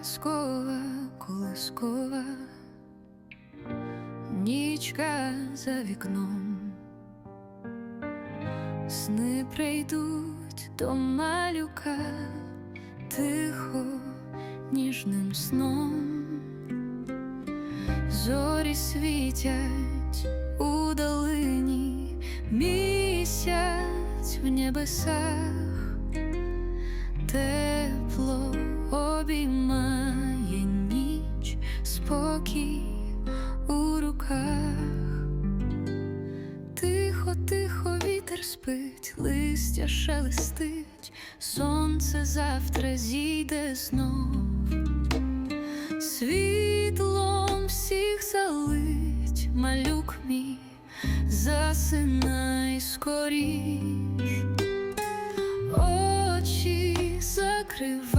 казкова колискова, нічка за вікном, сни прийдуть до малюка тихо, ніжним сном, зорі світять у долині, місяць в небесах спить, листя шелестить, сонце завтра зійде знов, світлом всіх залить малюк мій, засинай скоріш. Очі закривай,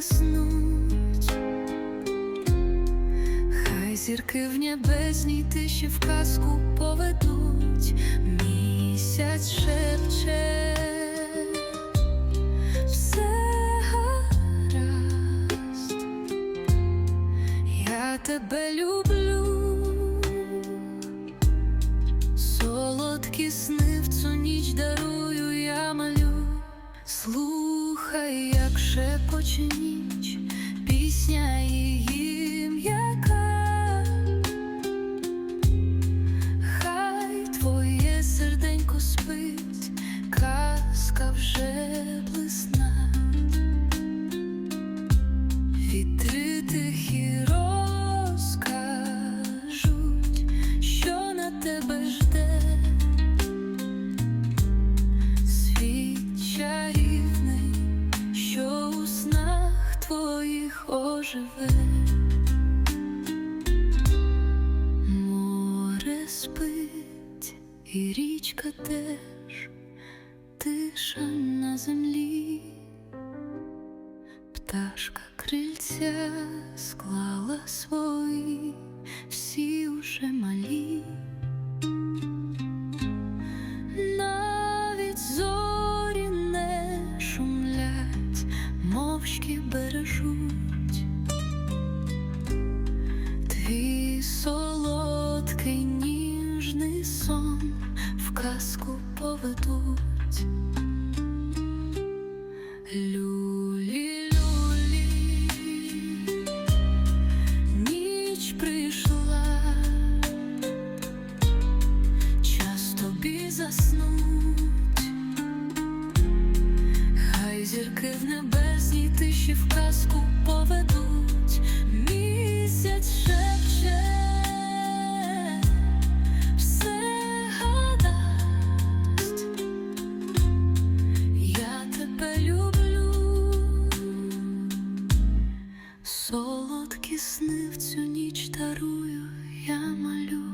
заснуть. Хай зірки в небесній тиші в казку поведуть, місяць шепче, все гаразд, я тебе люблю, шепоче ніч, твоїх оживе. Море спить, і річка теж, тиша на землі, пташка крильця склала свої, всі уже прийшла, час тобі заснуть, хай зірки в небесній тиші в казку сни в цю ніч дарую, я малю.